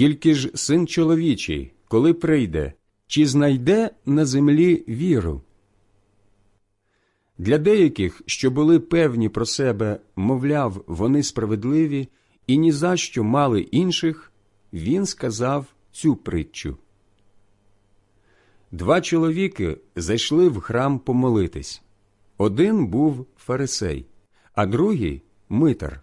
Тільки ж син чоловічий, коли прийде, чи знайде на землі віру? Для деяких, що були певні про себе, мовляв, вони справедливі і ні за що мали інших, він сказав цю притчу. Два чоловіки зайшли в храм помолитись. Один був фарисей, а другий митар.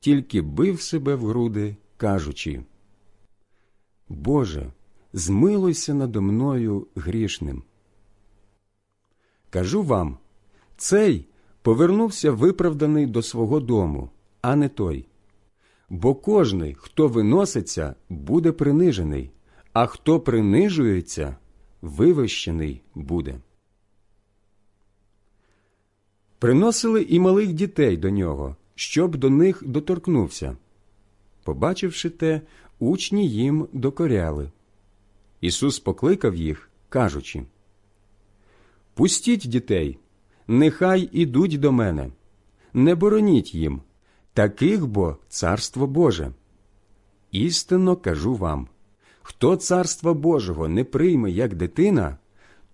тільки бив себе в груди, кажучи Боже, змилуйся надо мною грішним. Кажу вам, цей повернувся виправданий до свого дому, а не той. Бо кожний, хто виноситься, буде принижений, а хто принижується, вивищений буде. Приносили і малих дітей до нього, щоб до них доторкнувся. Побачивши те, учні їм докоряли. Ісус покликав їх, кажучи Пустіть дітей, нехай ідуть до мене, не бороніть їм, таких бо царство Боже. Істинно кажу вам хто царства Божого не прийме як дитина,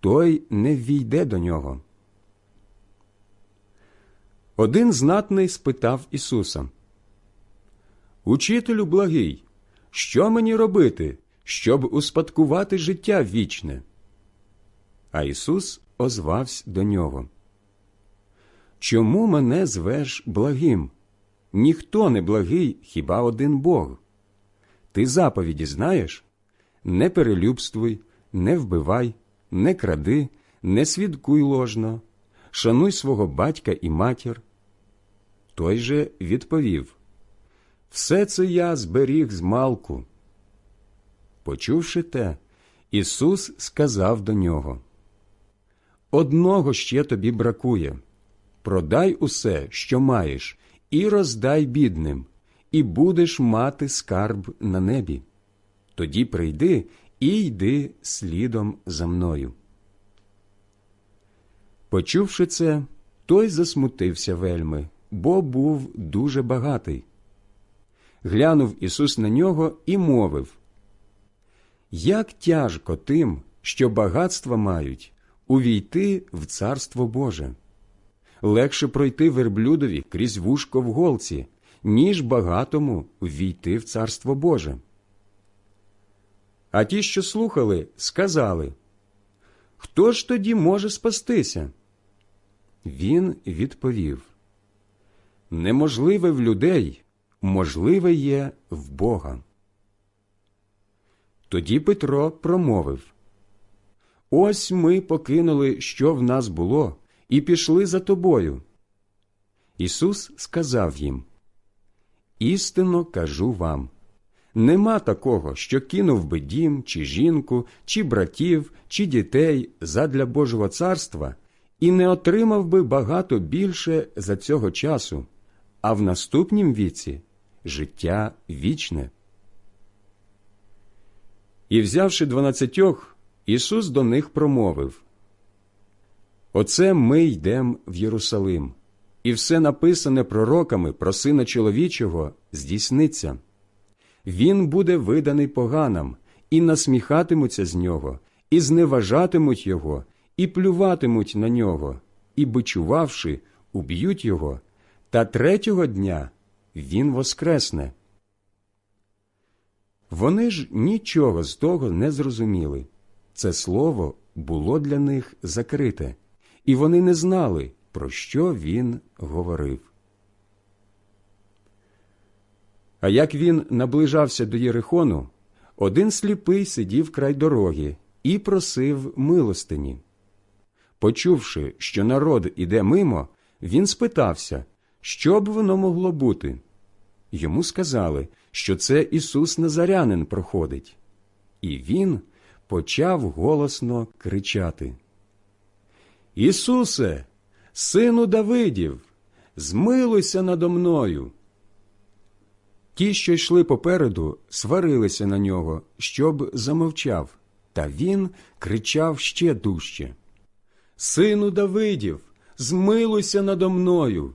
той не ввійде до нього. Один знатний спитав Ісуса Учителю благий, що мені робити, щоб успадкувати життя вічне? А Ісус озвався до нього. Чому мене звеш благим? Ніхто не благий, хіба один Бог. Ти заповіді знаєш? Не перелюбствуй, не вбивай, не кради, не свідкуй ложно, шануй свого батька і матір. Той же відповів Все це я зберіг з малку. Почувши те, Ісус сказав до нього Одного ще тобі бракує продай усе, що маєш, і роздай бідним, і будеш мати скарб на небі. Тоді прийди і йди слідом за мною. Почувши це, той засмутився вельми, бо був дуже багатий. Глянув Ісус на нього і мовив Як тяжко тим, що багатства мають, увійти в Царство Боже. Легше пройти верблюдові крізь вушко в голці, ніж багатому ввійти в Царство Боже. А ті, що слухали, сказали Хто ж тоді може спастися? Він відповів Неможливе в людей, можливе є в Бога. Тоді Петро промовив Ось ми покинули, що в нас було, і пішли за тобою. Ісус сказав їм Істинно кажу вам нема такого, що кинув би дім, чи жінку, чи братів, чи дітей задля Божого царства і не отримав би багато більше за цього часу, а в наступнім віці життя вічне. І, взявши дванадцятьох, Ісус до них промовив Оце ми йдем в Єрусалим, і все написане пророками про Сина чоловічого здійсниться. Він буде виданий поганам, і насміхатимуться з нього, і зневажатимуть його, і плюватимуть на нього, і, бичувавши, уб'ють його, та третього дня він воскресне. Вони ж нічого з того не зрозуміли. Це слово було для них закрите, і вони не знали, про що він говорив. А як він наближався до Єрихону, один сліпий сидів край дороги і просив милостині. Почувши, що народ іде мимо, він спитався, що б воно могло бути. Йому сказали, що це Ісус Назарянин проходить. І він почав голосно кричати: Ісусе, сину Давидів, змилуйся надо мною. Ті, що йшли попереду, сварилися на нього, щоб замовчав, та він кричав ще дужче. Сину Давидів, змилуйся надо мною.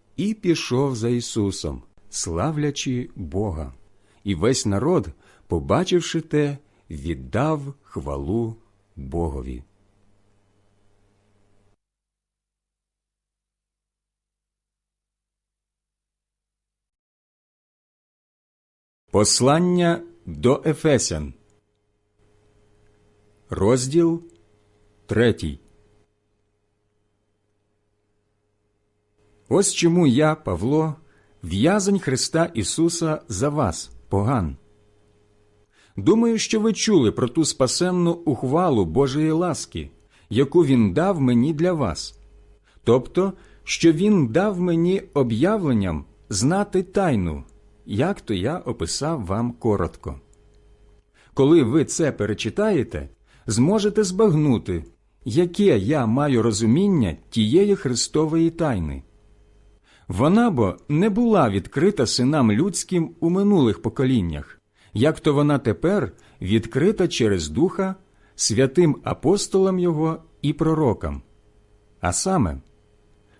і пішов за Ісусом, славлячи Бога. І весь народ, побачивши те, віддав хвалу Богові. Послання до Ефесян, розділ третій. Ось чому я, Павло, в'язень Христа Ісуса за вас, поган. Думаю, що ви чули про ту спасенну ухвалу Божої ласки, яку Він дав мені для вас, тобто, що Він дав мені об'явленням знати тайну, як то я описав вам коротко. Коли ви це перечитаєте, зможете збагнути, яке я маю розуміння тієї Христової тайни. Вона бо не була відкрита синам людським у минулих поколіннях, як то вона тепер відкрита через Духа святим апостолам Його і пророкам. А саме,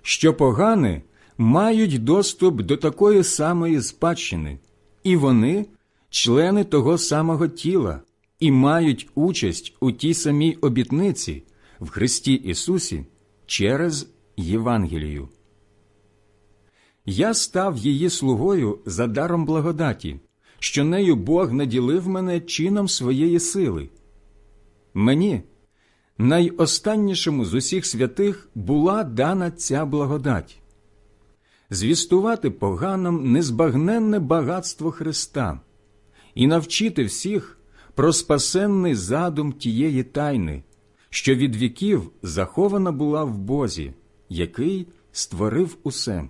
що погани мають доступ до такої самої спадщини, і вони члени того самого тіла, і мають участь у тій самій обітниці в Христі Ісусі через Євангелію. Я став її слугою за даром благодаті, що нею Бог наділив мене чином своєї сили. Мені, найостаннішому з усіх святих, була дана ця благодать звістувати поганам незбагненне багатство Христа і навчити всіх про спасенний задум тієї тайни, що від віків захована була в Бозі, який створив усе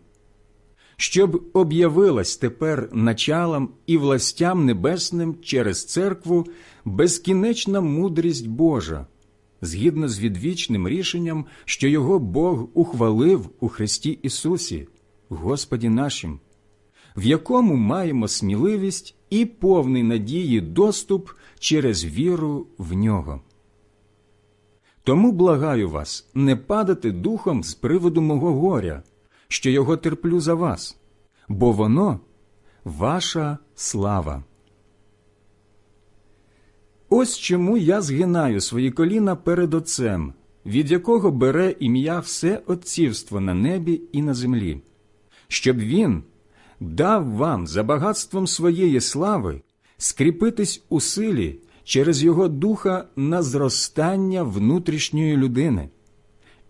щоб об'явилась тепер началам і властям небесним через церкву безкінечна мудрість Божа, згідно з відвічним рішенням, що його Бог ухвалив у Христі Ісусі, Господі нашим, в якому маємо сміливість і повний надії доступ через віру в нього. Тому благаю вас не падати духом з приводу мого горя, що його терплю за вас, бо воно ваша слава. Ось чому я згинаю свої коліна перед Отцем, від якого бере ім'я все отцівство на небі і на землі, щоб він дав вам за багатством своєї слави скріпитись у силі через його духа на зростання внутрішньої людини,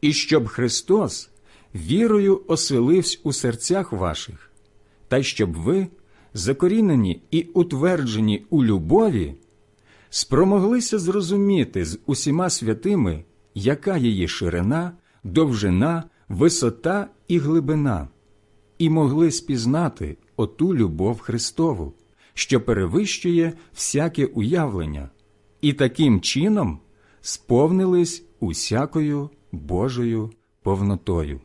і щоб Христос вірою оселився у серцях ваших, та щоб ви, закорінені і утверджені у любові, спромоглися зрозуміти з усіма святими, яка її ширина, довжина, висота і глибина, і могли спізнати оту любов Христову, що перевищує всяке уявлення, і таким чином сповнились усякою Божою повнотою.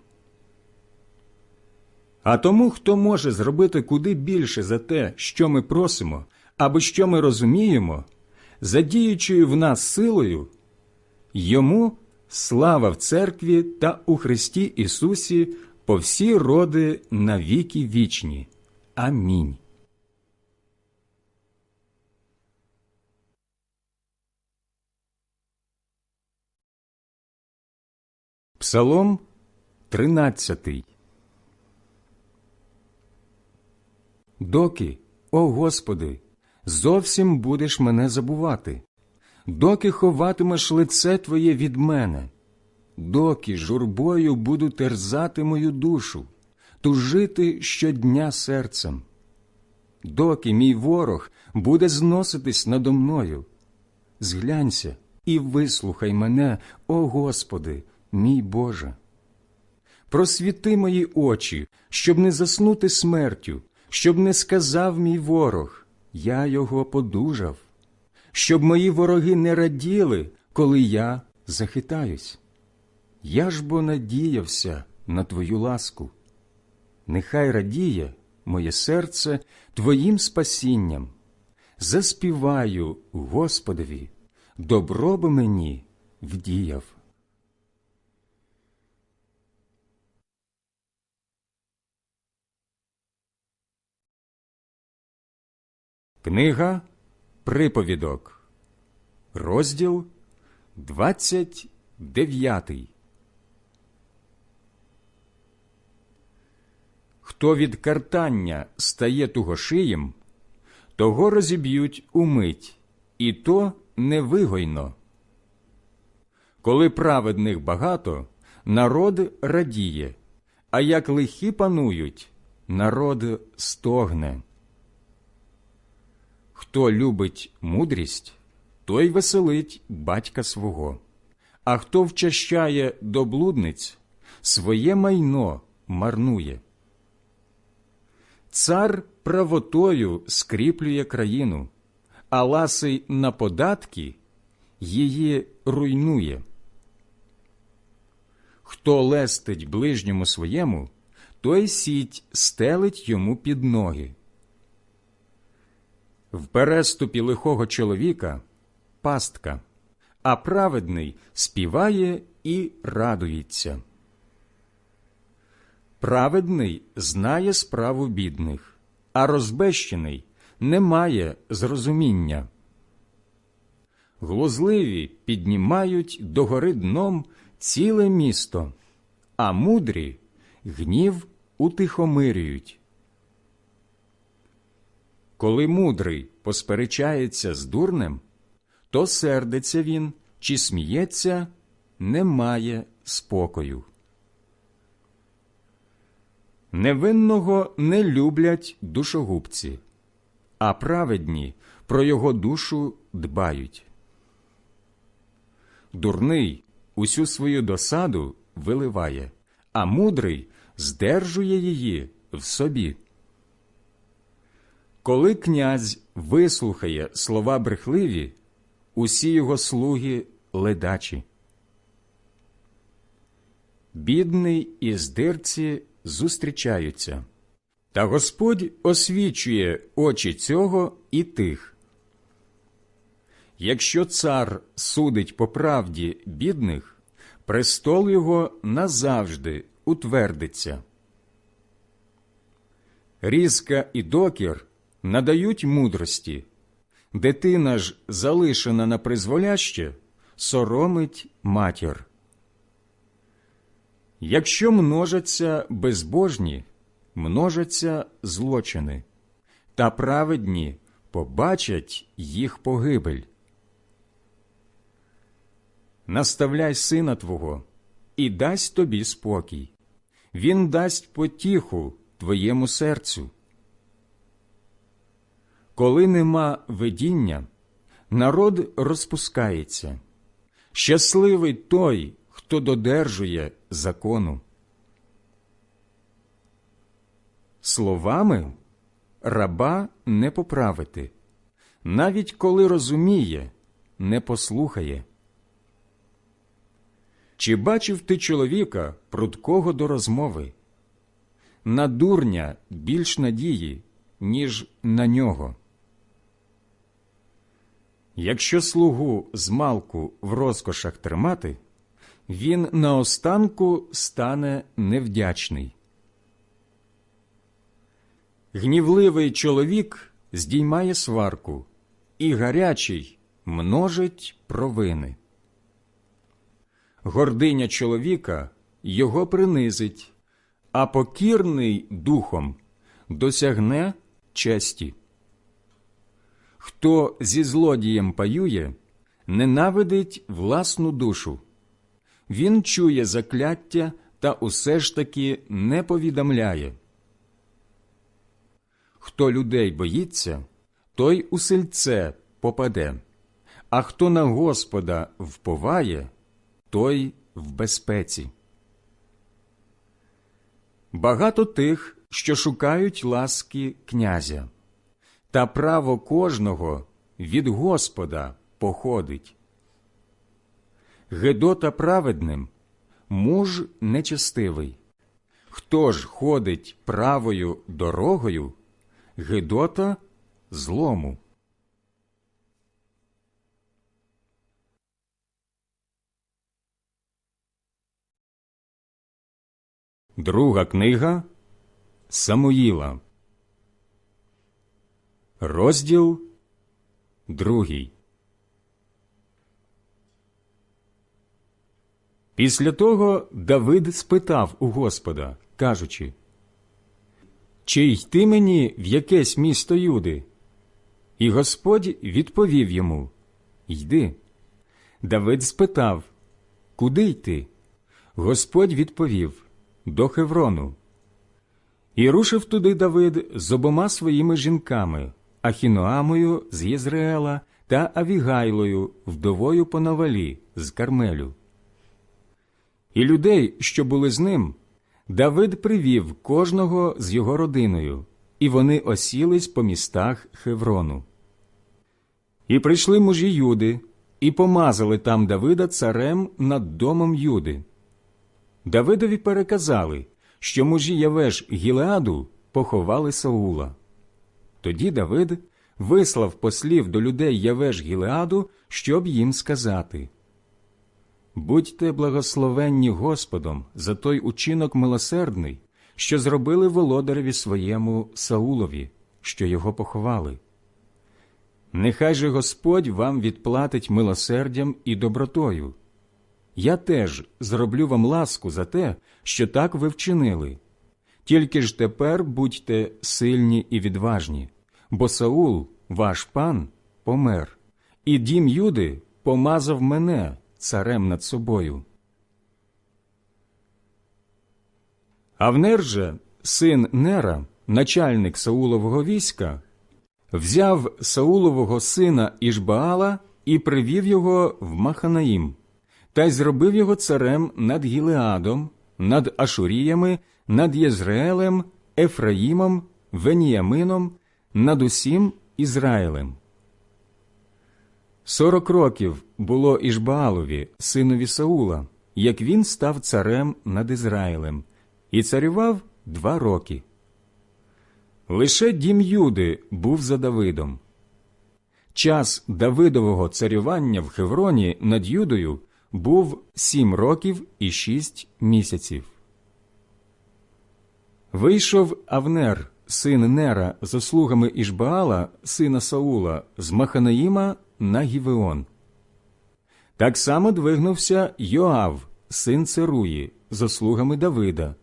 А тому, хто може зробити куди більше за те, що ми просимо, або що ми розуміємо, задіючою в нас силою, йому слава в церкві та у Христі Ісусі по всі роди на віки вічні. Амінь. Псалом 13 Доки, о Господи, зовсім будеш мене забувати, доки ховатимеш лице Твоє від мене, доки журбою буду терзати мою душу, тужити щодня серцем, доки мій ворог буде зноситись надо мною. Зглянься і вислухай мене, о Господи, мій Боже. Просвіти мої очі, щоб не заснути смертю, щоб не сказав мій ворог, я його подужав, щоб мої вороги не раділи, коли я захитаюсь. Я ж бо надіявся на Твою ласку. Нехай радіє моє серце Твоїм спасінням. Заспіваю Господові, добро би мені вдіяв. Книга Приповідок, розділ 29. Хто від картання стає тугошиєм, того розіб'ють умить, і то невигойно. Коли праведних багато, народ радіє, а як лихі панують, народ стогне. Хто любить мудрість, той веселить батька свого, а хто вчащає до блудниць, своє майно марнує. Цар правотою скріплює країну, а ласий на податки її руйнує. Хто лестить ближньому своєму, той сіть стелить йому під ноги. В переступі лихого чоловіка пастка, а праведний співає і радується. Праведний знає справу бідних, а розбещений не має зрозуміння. Глузливі піднімають догори дном ціле місто, а мудрі гнів утихомирюють. Коли мудрий посперечається з дурнем, то сердиться він чи сміється, не має спокою. Невинного не люблять душогубці, а праведні про його душу дбають. Дурний усю свою досаду виливає, а мудрий здержує її в собі. Коли князь вислухає слова брехливі, усі його слуги ледачі. Бідний і здирці зустрічаються, та Господь освічує очі цього і тих. Якщо цар судить по правді бідних, престол його назавжди утвердиться. Різка і докір надають мудрості, Дитина ж, залишена на призволяще, соромить матір. Якщо множаться безбожні, множаться злочини, та праведні побачать їх погибель. Наставляй сина твого і дасть тобі спокій. Він дасть потіху твоєму серцю. Коли нема видіння, народ розпускається. Щасливий той, хто додержує закону. Словами раба не поправити, навіть коли розуміє, не послухає. Чи бачив ти чоловіка, прудкого до розмови? На дурня більш надії, ніж на нього. Якщо слугу змалку в розкошах тримати, він наостанку стане невдячний. Гнівливий чоловік здіймає сварку, і гарячий множить провини. Гординя чоловіка його принизить, а покірний духом досягне честі. Хто зі злодієм паює, ненавидить власну душу. Він чує закляття та усе ж таки не повідомляє. Хто людей боїться, той у сельце попаде, а хто на Господа вповає, той в безпеці. Багато тих, що шукають ласки князя, та право кожного від Господа походить. Гедота праведним муж нечестивий. Хто ж ходить правою дорогою, Гедота злому. Друга книга Самуїла. Розділ другий. Після того Давид спитав у Господа, кажучи, Чи йти мені в якесь місто Юди? І Господь відповів йому Йди. Давид спитав, Куди йти? Господь відповів До Хеврону. І рушив туди Давид з обома своїми жінками Ахіноамою з Єзреела та Авігайлою, вдовою по Навалі з Кармелю. І людей, що були з ним, Давид привів кожного з його родиною, і вони осілись по містах Хеврону. І прийшли мужі Юди, і помазали там Давида царем над домом Юди. Давидові переказали, що мужі Явеш Гілеаду поховали Саула. Тоді Давид вислав послів до людей Явеш Гілеаду, щоб їм сказати Будьте благословенні Господом за той учинок милосердний, що зробили володареві своєму Саулові, що його поховали. Нехай же Господь вам відплатить милосердям і добротою. Я теж зроблю вам ласку за те, що так ви вчинили. Тільки ж тепер будьте сильні і відважні, бо Саул, ваш пан, помер, і дім Юди помазав мене царем над собою. Авнер же, син Нера, начальник Саулового війська, взяв Саулового сина Ішбаала і привів його в Маханаїм, та й зробив його царем над Гілеадом, над Ашуріями, над Єзреелем, Ефраїмом, Веніямином, над усім Ізраїлем. Сорок років було Ішбаалові, синові Саула, як він став царем над Ізраїлем, і царював два роки. Лише дім Юди був за Давидом. Час Давидового царювання в Хевроні над Юдою був сім років і шість місяців. Вийшов Авнер, син Нера, за слугами Ішбаала, сина Саула, з Маханаїма на Гівеон. Так само двигнувся Йоав, син Церуї, за слугами Давида,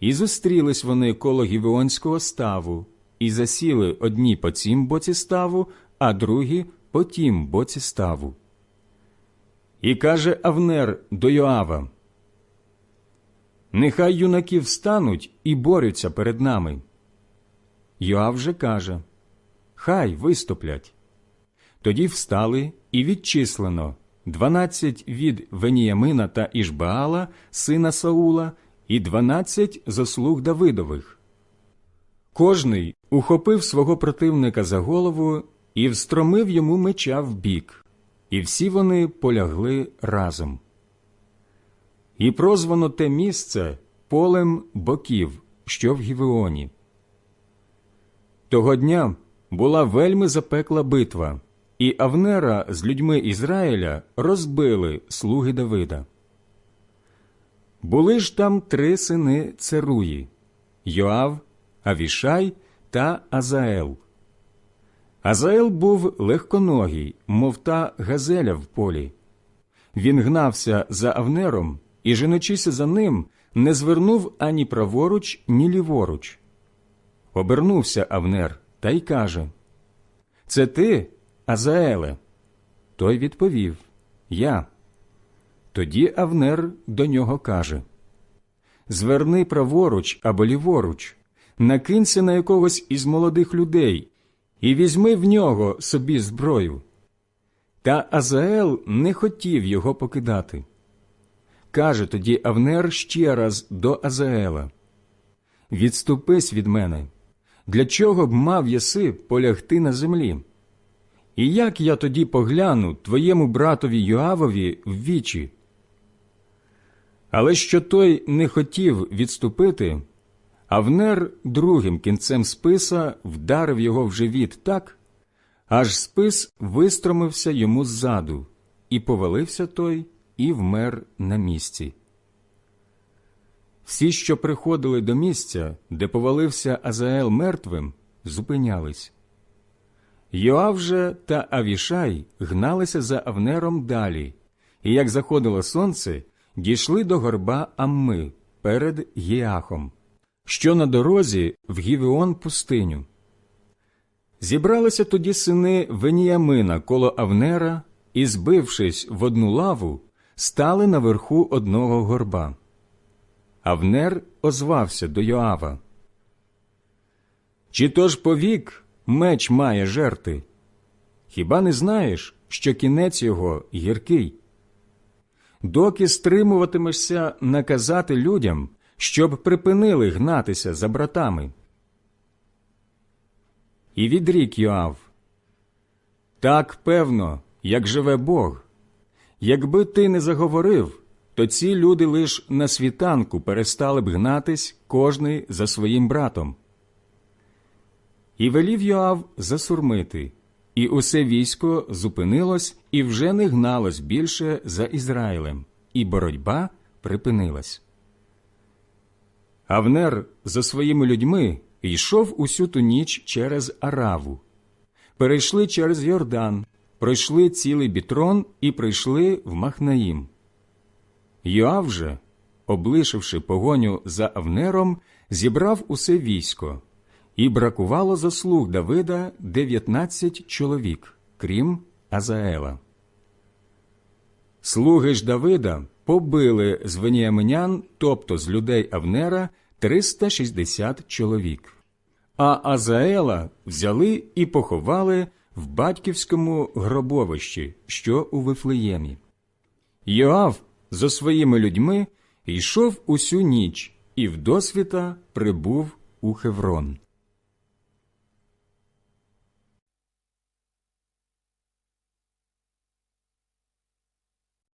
і зустрілись вони коло Гівеонського ставу, і засіли одні по цім боці ставу, а другі по тім боці ставу. І каже Авнер до Йоава: Нехай юнаки встануть і борються перед нами. Йоав же каже: Хай виступлять. Тоді встали і відчислено дванадцять від Веніямина та Ішбаала, сина Саула, і дванадцять заслуг Давидових. Кожний ухопив свого противника за голову і встромив йому меча в бік, і всі вони полягли разом. І прозвано те місце полем боків, що в Гівеоні. Того дня була вельми запекла битва, і Авнера з людьми Ізраїля розбили слуги Давида. Були ж там три сини Церуї Йоав, Авішай та Азаел. Азаел був легконогий, мов та газеля в полі. Він гнався за Авнером і, женучися за ним, не звернув ані праворуч, ні ліворуч. Обернувся Авнер та й каже Це ти, Азаеле? Той відповів Я. Тоді Авнер до нього каже Зверни праворуч або ліворуч, накинься на якогось із молодих людей і візьми в нього собі зброю. Та Азаел не хотів його покидати. Каже тоді Авнер ще раз до Азаела Відступись від мене. Для чого б мав єси полягти на землі? І як я тоді погляну твоєму братові Йоавові в вічі? Але що той не хотів відступити, Авнер другим кінцем списа вдарив його в живіт так, аж спис вистромився йому ззаду, і повалився той, і вмер на місці. Всі, що приходили до місця, де повалився Азаел мертвим, зупинялись. Йоав же та Авішай гналися за Авнером далі, і як заходило сонце, дійшли до горба Амми перед Гіахом, що на дорозі в Гівеон пустиню. Зібралися тоді сини Веніямина коло Авнера і, збившись в одну лаву, стали наверху одного горба. Авнер озвався до Йоава. Чи то ж повік меч має жерти? Хіба не знаєш, що кінець його гіркий? Доки стримуватимешся наказати людям, щоб припинили гнатися за братами? І відрік Йоав. Так певно, як живе Бог. Якби ти не заговорив, то ці люди лиш на світанку перестали б гнатись кожний за своїм братом. І велів Йоав засурмити, і усе військо зупинилось і вже не гналось більше за Ізраїлем, і боротьба припинилась. Авнер за своїми людьми йшов усю ту ніч через Араву, перейшли через Йордан, пройшли цілий бітрон і прийшли в Махнаїм. Йоав же, облишивши погоню за Авнером, зібрав усе військо, і бракувало заслуг Давида дев'ятнадцять чоловік, крім Азаела. Слуги ж Давида побили з веніаминян, тобто з людей Авнера, 360 чоловік. А Азаела взяли і поховали в батьківському гробовищі, що у Вифлеємі. Йоав за своїми людьми йшов усю ніч і вдосвіта прибув у Хеврон.